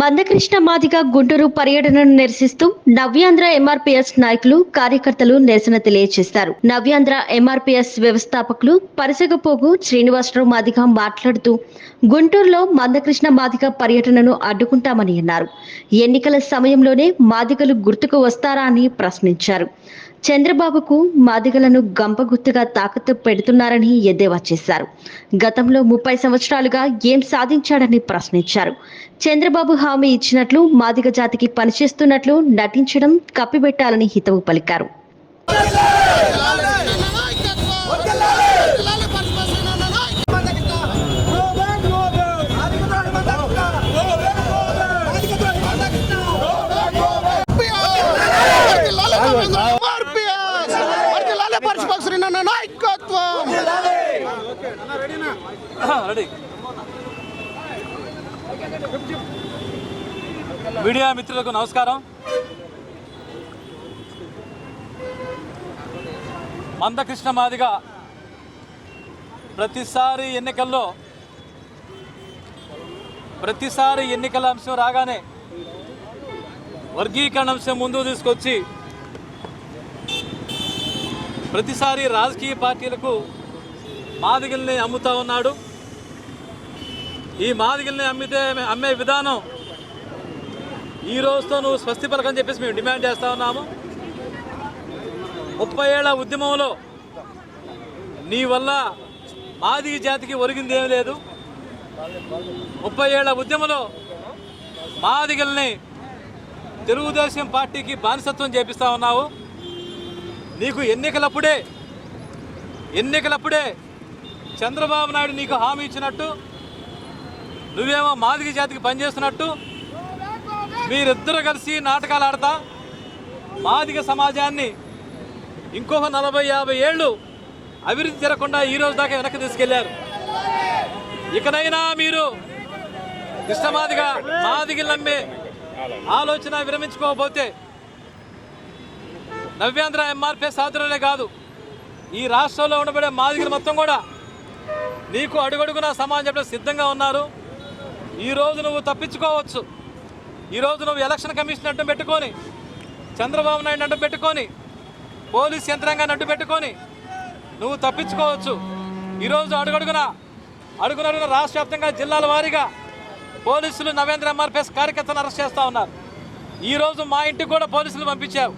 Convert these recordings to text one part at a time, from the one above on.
మందకృష్ణ మాదిగ గుంటూరు పర్యటనను నిరసిస్తూ నవ్యాంధ్ర ఎంఆర్పీఎస్ నాయకులు కార్యకర్తలు నిరసన తెలియజేశారు. నవ్యాంధ్ర ఎంఆర్పీఎస్ వ్యవస్థాపకులు పరిసగపోగు శ్రీనివాసరావు మాదిగ మాట్లాడుతూ గుంటూరులో మందకృష్ణ మాదిగ పర్యటనను అడ్డుకుంటామని అన్నారు. ఎన్నికల సమయంలోనే మాదిగలు గుర్తుకు వస్తారా అని ప్రశ్నించారు. చంద్రబాబుకు మాదిగలను గంపగుత్తుగా తాకట్టు పెడుతున్నారని ఎద్దేవా చేశారు. గతంలో ముప్పై సంవత్సరాలుగా ఏం సాధించాడని ప్రశ్నించారు. చంద్రబాబు హామీ ఇచ్చినట్లు మాదిగ జాతికి పనిచేస్తున్నట్లు నటించడం కప్పిపెట్టాలని హితవు పలికారు. మీడియా మిత్రులకు నమస్కారం. మందకృష్ణ మాదిగా ప్రతిసారి ఎన్నికల్లో ప్రతిసారి ఎన్నికల అంశం రాగానే వర్గీకరణ అంశం ముందుకు తీసుకొచ్చి ప్రతిసారి రాజకీయ పార్టీలకు మాదిగల్ని అమ్ముతా ఉన్నాడు. ఈ మాదిగల్ని అమ్మితే అమ్మే విధానం ఈ రోజుతో నువ్వు స్వస్తి పలకని చెప్పేసి మేము డిమాండ్ చేస్తా ఉన్నాము. ముప్పై ఏళ్ళ ఉద్యమంలో నీ వల్ల మాదిగ జాతికి ఒరిగింది ఏమీ లేదు. ముప్పై ఏళ్ళ ఉద్యమంలో మాదిగల్ని తెలుగుదేశం పార్టీకి బానిసత్వం చేపిస్తా ఉన్నావు. నీకు ఎన్నికలప్పుడే ఎన్నికలప్పుడే చంద్రబాబు నాయుడు నీకు హామీ ఇచ్చినట్టు నువ్వేమో మాదిగ జాతికి పనిచేస్తున్నట్టు వీరిద్దరు కలిసి నాటకాలు ఆడతా. మాదిగ సమాజాన్ని ఇంకొక నలభై యాభై ఏళ్ళు అభివృద్ధి జరగకుండా ఈ రోజు దాకా వెనక్కి తీసుకెళ్ళారు. ఇకనైనా మీరు కృష్ణమాదిగా మాదిగలు నమ్మే ఆలోచన విరమించుకోకపోతే నవ్యాంధ్ర ఎంఆర్పిఎస్ ఆధ్వర్యంలో కాదు. ఈ రాష్ట్రంలో ఉండబడే మాదిగలు మొత్తం కూడా నీకు అడుగడుగున సమాజం సిద్ధంగా ఉన్నారు. ఈరోజు నువ్వు తప్పించుకోవచ్చు. ఈరోజు నువ్వు ఎలక్షన్ కమిషన్ అడ్డం పెట్టుకొని చంద్రబాబు నాయుడు అడ్డం పెట్టుకొని పోలీస్ యంత్రాంగాన్ని అడ్డు పెట్టుకొని నువ్వు తప్పించుకోవచ్చు. ఈరోజు అడుగడుగున అడుగునడుగున రాష్ట్ర వ్యాప్తంగా జిల్లాల వారీగా పోలీసులు నవేంద్ర ఎంఆర్పిఎస్ కార్యకర్తను అరెస్ట్ చేస్తూ ఉన్నారు. ఈరోజు మా ఇంటికి కూడా పోలీసులు పంపించావు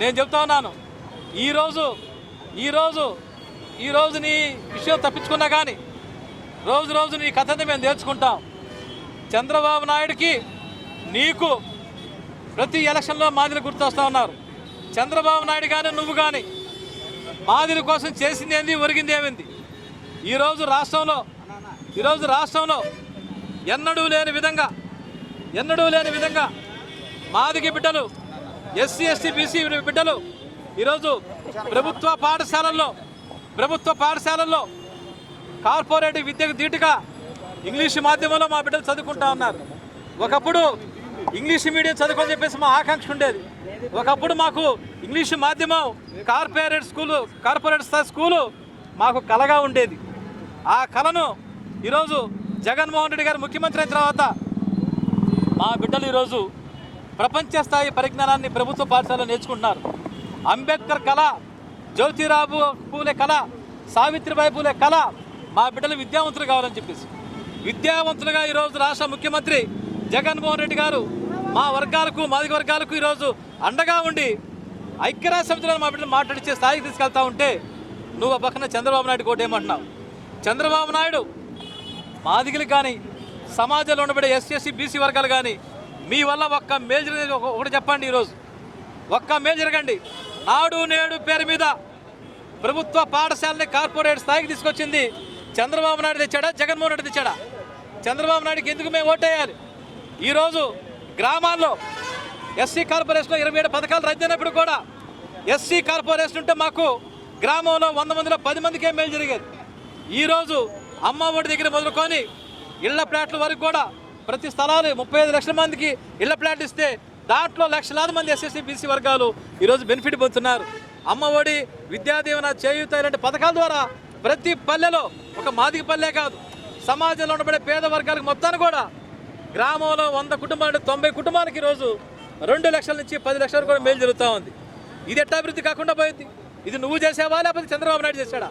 నేను చెప్తా ఉన్నాను ఈరోజు ఈరోజు ఈరోజు నీ విషయం తప్పించుకున్నా కానీ రోజు రోజు నీ కథని మేము నేర్చుకుంటాం. చంద్రబాబు నాయుడికి నీకు ప్రతి ఎలక్షన్లో మాదిరి గుర్తొస్తూ ఉన్నారు. చంద్రబాబు నాయుడు కానీ నువ్వు కానీ మాదిరి కోసం చేసింది ఏంది ఒరిగింది ఏమింది? ఈరోజు రాష్ట్రంలో ఈరోజు రాష్ట్రంలో ఎన్నడూ లేని విధంగా ఎన్నడూ లేని విధంగా మాదిగి బిడ్డలు ఎస్సీ ఎస్టీ బీసీ బిడ్డలు ఈరోజు ప్రభుత్వ పాఠశాలల్లో ప్రభుత్వ పాఠశాలల్లో కార్పొరేట్ విద్యకు ధీటుగా ఇంగ్లీష్ మాధ్యమంలో మా బిడ్డలు చదువుకుంటా ఉన్నారు. ఒకప్పుడు ఇంగ్లీష్ మీడియం చదువుకొని చెప్పేసి మా ఆకాంక్ష ఉండేది. ఒకప్పుడు మాకు ఇంగ్లీష్ మాధ్యమం కార్పొరేట్ స్కూలు కార్పొరేట్ స్థాయి స్కూలు మాకు కలగా ఉండేది. ఆ కళను ఈరోజు జగన్మోహన్ రెడ్డి గారు ముఖ్యమంత్రి అయిన తర్వాత మా బిడ్డలు ఈరోజు ప్రపంచ స్థాయి పరిజ్ఞానాన్ని ప్రభుత్వ పాఠశాలలో నేర్చుకుంటున్నారు. అంబేద్కర్ కళ జ్యోతిరావు పూలే కళ సావిత్రిబాయి పూలే కళ మా బిడ్డలు విద్యావంతులు కావాలని చెప్పేసి. విద్యావంతులుగా ఈరోజు రాష్ట్ర ముఖ్యమంత్రి జగన్మోహన్ రెడ్డి గారు మా వర్గాలకు మాది వర్గాలకు ఈరోజు అండగా ఉండి ఐక్యరాజ్య సమితిలో మా బిడ్డలు మాట్లాడిచ్చే స్థాయికి తీసుకెళ్తా ఉంటే నువ్వు ఆ పక్కన చంద్రబాబు నాయుడు కూడా ఏమంటున్నావు? చంద్రబాబు నాయుడు మాదిగులు కానీ సమాజంలో ఉండబడే ఎస్సీ బీసీ వర్గాలు కానీ మీ వల్ల ఒక్క మేజర్ ఒక- ఒకటి చెప్పండి ఈరోజు. ఒక్క మేజర్ కండి. నాడు నేడు పేరు మీద ప్రభుత్వ పాఠశాలని కార్పొరేట్ స్థాయికి తీసుకొచ్చింది చంద్రబాబు నాయుడు తెచ్చాడా జగన్మోహన్ రెడ్డి తెచ్చాడా? చంద్రబాబు నాయుడుకి ఎందుకు మేము ఓటేయాలి? ఈరోజు గ్రామాల్లో ఎస్సీ కార్పొరేషన్లో ఇరవై ఏడు పథకాలు రద్దయినప్పుడు కూడా ఎస్సీ కార్పొరేషన్ ఉంటే మాకు గ్రామంలో వంద మందిలో పది మందికే మేలు జరిగేది. ఈరోజు అమ్మ ఒడి దగ్గర మొదలుకొని ఇళ్ళ ప్లాట్ల వరకు కూడా ప్రతి స్థలాలు ముప్పై ఐదు లక్షల మందికి ఇళ్ళ ప్లాట్ ఇస్తే దాంట్లో లక్షలాది మంది ఎస్ఎస్సీ బీసీ వర్గాలు ఈరోజు బెనిఫిట్ పొందుతున్నారు. అమ్మ ఒడి విద్యాదీవన చేయూత ఇలాంటి పథకాల ద్వారా ప్రతి పల్లెలో ఒక మాదిక పల్లె కాదు. సమాజంలో ఉండబడే పేద వర్గాలకు మొత్తాన్ని కూడా గ్రామంలో వంద కుటుంబాలు తొంభై కుటుంబాలకి ఈరోజు రెండు లక్షల నుంచి పది లక్షల కూడా మేలు జరుగుతూ ఉంది. ఇది ఎట్లా అభివృద్ధి కాకుండా పోయింది? ఇది నువ్వు చేసావా లేకపోతే చంద్రబాబు నాయుడు చేశాడా?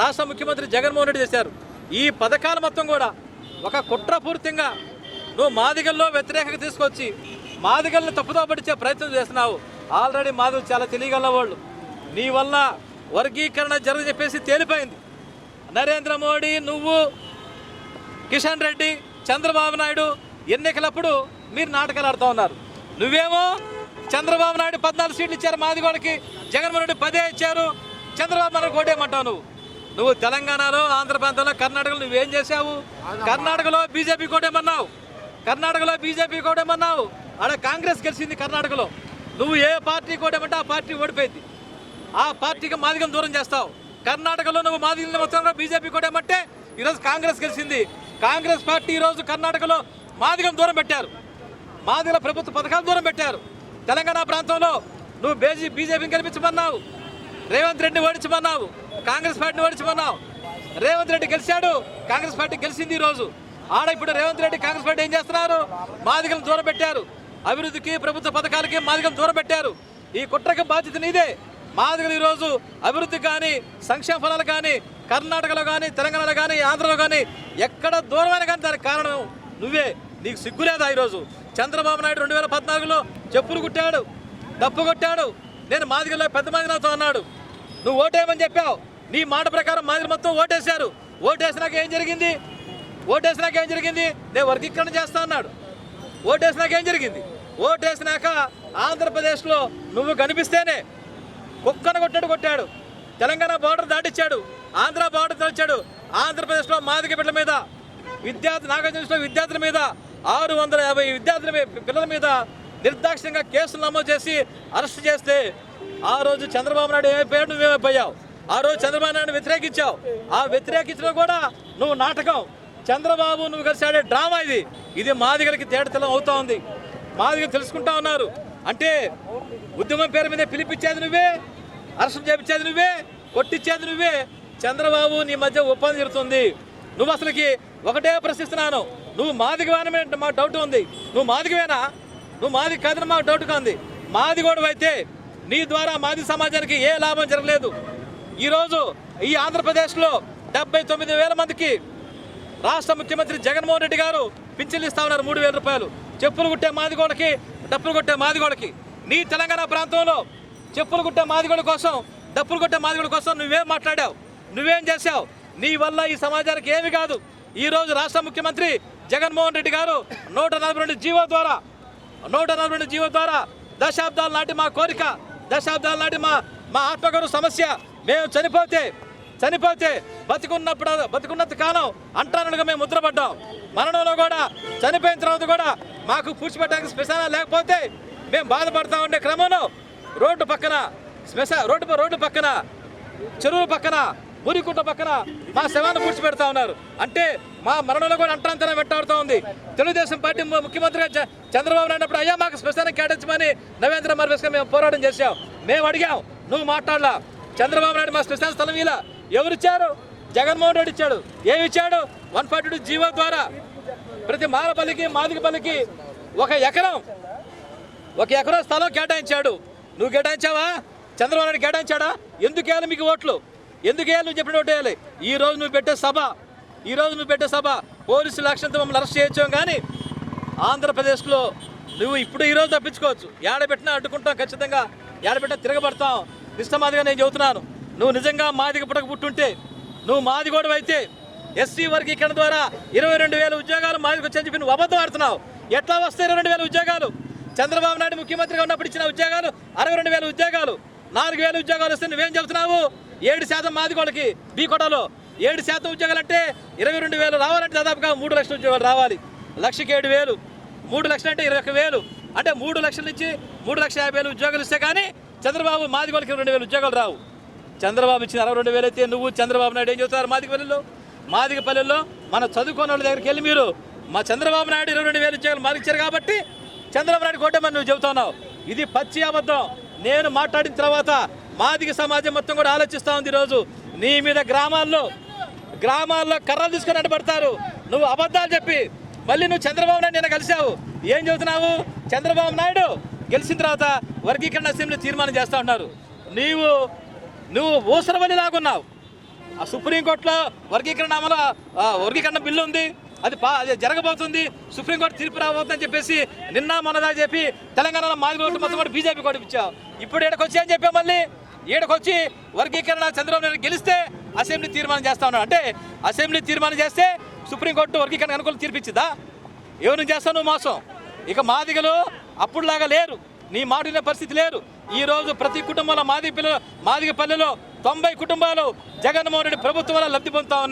రాష్ట్ర ముఖ్యమంత్రి జగన్మోహన్ రెడ్డి చేశారు. ఈ పథకాలు మొత్తం కూడా ఒక కుట్రపూరితంగా నువ్వు మాదిగల్లో వ్యతిరేకత తీసుకొచ్చి మాదిగల్ని తప్పుదో పట్టించే ప్రయత్నం చేస్తున్నావు. ఆల్రెడీ మాదిగలు చాలా తెలియగల వాళ్ళు. నీ వల్ల వర్గీకరణ జరగ చెప్పేసి తేలిపోయింది. నరేంద్ర మోడీ నువ్వు కిషన్ రెడ్డి చంద్రబాబు నాయుడు ఎన్నికలప్పుడు మీరు నాటకాలు ఆడుతూ ఉన్నారు. నువ్వేమో చంద్రబాబు నాయుడు పద్నాలుగు సీట్లు ఇచ్చారు మాదిగోడకి జగన్మోహన్ రెడ్డి పదే ఇచ్చారు చంద్రబాబు నాయుడు కోటేయమంటావు నువ్వు. నువ్వు తెలంగాణలో ఆంధ్ర ప్రాంతంలో కర్ణాటకలో నువ్వేం చేశావు? కర్ణాటకలో బీజేపీ కోటేమన్నావు కర్ణాటకలో బీజేపీ కోటేమన్నావు ఆడ కాంగ్రెస్ గెలిచింది కర్ణాటకలో. నువ్వు ఏ పార్టీ కోటేమంటే ఆ పార్టీ ఓడిపోయింది. ఆ పార్టీకి మాదిగం దూరం చేస్తావు. కర్ణాటకలో నువ్వు మాదిగం మొత్తంగా బీజేపీ కోటేమంటే ఈరోజు కాంగ్రెస్ గెలిచింది. కాంగ్రెస్ పార్టీ ఈరోజు కర్ణాటకలో మాదిగం దూరం పెట్టారు. మాదిగల ప్రభుత్వ పథకాలు దూరం పెట్టారు. తెలంగాణ ప్రాంతంలో నువ్వు బేజీ బీజేపీని గెలిపించమన్నావు. రేవంత్ రెడ్డి ఓడించమన్నావు. కాంగ్రెస్ పార్టీని ఓడించమన్నావు. రేవంత్ రెడ్డి గెలిచాడు. కాంగ్రెస్ పార్టీ గెలిచింది ఈరోజు ఆడ ఇప్పుడు రేవంత్ రెడ్డి కాంగ్రెస్ పార్టీ ఏం చేస్తున్నారు? మాదిగలను దూరం పెట్టారు. అభివృద్ధికి ప్రభుత్వ పథకాలకి మాదిగం దూరం పెట్టారు. ఈ కుట్రకు బాధ్యత నీదే. మాదిగలు ఈరోజు అభివృద్ధి కానీ సంక్షేమ ఫలాలు కానీ కర్ణాటకలో కానీ తెలంగాణలో కానీ ఆంధ్రలో కానీ ఎక్కడ దూరమైన కానీ దానికి కారణం నువ్వే. నీకు సిగ్గులేదా ఈరోజు? చంద్రబాబు నాయుడు రెండు వేల పద్నాలుగులో చెప్పులు కుట్టాడు డప్పు కొట్టాడు నేను మాదిగల్లో పెద్ద మంది అన్నాడు. నువ్వు ఓటేయమని చెప్పావు. నీ మాట ప్రకారం మాదిరి మొత్తం ఓటేశారు. ఓటేసినాక ఏం జరిగింది? ఓటేసినాక ఏం జరిగింది? నేను వర్గీకరణ చేస్తా అన్నాడు. ఓటేసినాక ఏం జరిగింది? ఓటేసినాక ఆంధ్రప్రదేశ్లో నువ్వు కనిపిస్తేనే కుక్కను కొట్టాడు కొట్టాడు. తెలంగాణ బార్డర్ దాటిచ్చాడు. ఆంధ్ర బార్డర్ దాటిచ్చాడు. ఆంధ్రప్రదేశ్లో మాదిక బిడ్డల మీద విద్యార్థి నాగార్జునలో విద్యార్థుల మీద ఆరు వందల యాభై విద్యార్థుల పిల్లల మీద నిర్దాక్షిణ్యంగా కేసులు నమోదు చేసి అరెస్ట్ చేస్తే ఆ రోజు చంద్రబాబు నాయుడు ఏమైపోయాడు నువ్వేమైపోయావు ఆ రోజు చంద్రబాబు నాయుడు వ్యతిరేకించావు. ఆ వ్యతిరేకించడం కూడా నువ్వు నాటకం. చంద్రబాబు నువ్వు కలిసి ఆడే డ్రామా ఇది. ఇది మాదిగలకి తేడతలం అవుతా ఉంది. మాదిగలు తెలుసుకుంటా ఉన్నారు. అంటే ఉద్యమం పేరు మీద పిలిపించేది నువ్వే అరెస్ట్ చేపించేది నువ్వే కొట్టించేది నువ్వే. చంద్రబాబు నీ మధ్య ఒప్పందం జరుగుతుంది. నువ్వు అసలుకి ఒకటే ప్రశ్నిస్తున్నాను. నువ్వు మాదిగవేనమే మాకు డౌట్ ఉంది. నువ్వు మాదిగవేనా? నువ్వు మాది కాదని మాకు డౌట్ ఉంది. మాది కూడా అయితే నీ ద్వారా మాది సమాజానికి ఏ లాభం జరగలేదు. ఈరోజు ఈ ఆంధ్రప్రదేశ్లో డెబ్బై తొమ్మిది వేల మందికి రాష్ట్ర ముఖ్యమంత్రి జగన్మోహన్ రెడ్డి గారు పింఛన్లు ఇస్తా ఉన్నారు మూడు వేల రూపాయలు. చెప్పులు కుట్టే మాదిగోడకి డప్పులు కొట్టే మాదిగోడకి. నీ తెలంగాణ ప్రాంతంలో చెప్పులు కుట్టే మాదిగోడ కోసం డప్పులు కొట్టే మాదిగోడ కోసం నువ్వేం మాట్లాడావు? నువ్వేం చేశావు? నీ వల్ల ఈ సమాజానికి ఏమి కాదు. ఈరోజు రాష్ట్ర ముఖ్యమంత్రి జగన్మోహన్ రెడ్డి గారు నూట నలభై రెండు జీవో ద్వారా నూట నలభై రెండు జీవో ద్వారా దశాబ్దాల నాటి మా కోరిక దశాబ్దాల నాటి మా మా ఆత్మగౌరవ సమస్య. మేము చనిపోతే చనిపోతే బతికున్నప్పుడు బతికున్నంత కాలం అంటానుగా మేము ముద్రపడ్డాం. మరణంలో కూడా చనిపోయిన తర్వాత కూడా మాకు పూడ్చిపెట్టడానికి శ్మశాన లేకపోతే మేము బాధపడతా ఉండే క్రమంలో రోడ్డు పక్కన శ్మశా రోడ్డు రోడ్డు పక్కన చెరువు పక్కన ఊరికుంట పక్కన మా శవాన్ని పూడ్చిపెడతా ఉన్నారు. అంటే మా మరణంలో కూడా అంటాంతరం వెంటాడుతూ ఉంది. తెలుగుదేశం పార్టీ ముఖ్యమంత్రిగా చంద్రబాబు నాయుడు అప్పుడు అయ్యా మాకు శ్మశానం కేటాయించమని నవేంద్ర మర్వేస్గా మేము పోరాటం చేశాం. మేము అడిగాం నువ్వు మాట్లాడలా? చంద్రబాబు నాయుడు మా శ్మశాన స్థలం ఇలా ఎవరిచ్చారు జగన్మోహన్ రెడ్డి ఇచ్చాడు. ఏమి ఇచ్చాడు? వన్ ఫార్టీ టూ జీవో ద్వారా ప్రతి మాలపల్లికి మాదిగపల్లికి ఒక ఎకరం ఒక ఎకరం స్థలం కేటాయించాడు. నువ్వు కేటాయించావా? చంద్రబాబు నాయుడు కేటాయించాడా? ఎందుకేయాలి మీకు ఓట్లు? ఎందుకు వేయాలి నువ్వు చెప్పిన వేయాలి? ఈ రోజు నువ్వు పెట్టే సభ ఈ రోజు నువ్వు పెట్టే సభ పోలీసు లక్ష్యంతో మమ్మల్ని అరెస్ట్ చేయొచ్చాం కానీ ఆంధ్రప్రదేశ్లో నువ్వు ఇప్పుడు ఈరోజు తప్పించుకోవచ్చు. ఏడబెట్టినా అడ్డుకుంటాం ఖచ్చితంగా. ఏడబెట్టినా తిరగబడతాం. నిష్టమాదిగా నేను చెబుతున్నాను. నువ్వు నిజంగా మాదిగ పుట్టక పుట్టుంటే నువ్వు మాది కూడా అయితే ఎస్సీ వర్గీకరణ ద్వారా ఇరవై రెండు వేల ఉద్యోగాలు మాదికి వచ్చాయని చెప్పి నువ్వు అబద్ధం ఆడుతున్నావు. ఎట్లా వస్తాయి ఇరవై రెండు వేల ఉద్యోగాలు? చంద్రబాబు నాయుడు ముఖ్యమంత్రిగా ఉన్నప్పుడు ఇచ్చిన ఉద్యోగాలు అరవై రెండు వేల ఉద్యోగాలు. నాలుగు వేల ఉద్యోగాలు వస్తే నువ్వేం చెబుతున్నావు? ఏడు శాతం మాదిగోళ్ళకి బీ కోటలో. ఏడు శాతం ఉద్యోగాలు అంటే ఇరవై రెండు వేలు రావాలంటే దాదాపుగా మూడు లక్షల ఉద్యోగాలు రావాలి. లక్షకి ఏడు వేలు. మూడు లక్షలు అంటే ఇరవై ఒక వేలు. అంటే మూడు లక్షల నుంచి మూడు లక్షల యాభై వేలు ఉద్యోగాలు ఇస్తే కానీ చంద్రబాబు మాదిగోళ్ళకి రెండు వేలు ఉద్యోగాలు రావు. చంద్రబాబు ఇచ్చిన అరవై రెండు వేలు అయితే నువ్వు చంద్రబాబు నాయుడు ఏం చెబుతారు మాదిక పల్లెల్లో? మన చదువుకున్న వాళ్ళ దగ్గరికి వెళ్ళి మీరు మా చంద్రబాబు నాయుడు ఇరవై రెండు వేలు ఉద్యోగాలు మాదిచ్చారు ఇచ్చారు కాబట్టి చంద్రబాబు నాయుడు కోటమని నువ్వు చెబుతున్నావు. ఇది పచ్చి అబద్ధం. నేను మాట్లాడిన తర్వాత మాదిగ సమాజం మొత్తం కూడా ఆలోచిస్తూ ఉంది ఈరోజు. నీ మీద గ్రామాల్లో గ్రామాల్లో కర్రలు తీసుకుని అడ్డపడతారు. నువ్వు అబద్ధాలు చెప్పి మళ్ళీ నువ్వు చంద్రబాబు నాయుడు నిన్న కలిసావు ఏం చెబుతున్నావు? చంద్రబాబు నాయుడు గెలిచిన తర్వాత వర్గీకరణ అసెంబ్లీ తీర్మానం చేస్తూ ఉన్నారు. నీవు నువ్వు ఊసరవని లాగున్నావు. ఆ సుప్రీంకోర్టులో వర్గీకరణ అమలు ఆ, వర్గీకరణ బిల్లు ఉంది. అది పా అది జరగబోతుంది. సుప్రీంకోర్టు తీర్పు రాబోతుందని చెప్పేసి నిన్న మొన్నదా చెప్పి తెలంగాణలో మాది ఓట్లు మొత్తం కూడా బీజేపీ కూడా ఇచ్చావు ఇప్పుడు ఈడకొచ్చి అని చెప్పావు మళ్ళీ. ఈడకొచ్చి వర్గీకరణ చంద్రబాబు నాయుడు గెలిస్తే అసెంబ్లీ తీర్మానం చేస్తా ఉన్నాడు. అంటే అసెంబ్లీ తీర్మానం చేస్తే సుప్రీంకోర్టు వర్గీకరణ అనుకూల తీర్పిచ్చిద్దా? ఎవరిని చేస్తాను మోసం? ఇక మాదిగలు అప్పుడులాగా లేరు. నీ మాడిన పరిస్థితి లేరు. ఈ రోజు ప్రతి కుటుంబంలో మాదిగ పిల్లలు మాదిగ పల్లెలో తొంభై కుటుంబాలు జగన్మోహన్ రెడ్డి ప్రభుత్వం వల్ల లబ్ధి పొందుతా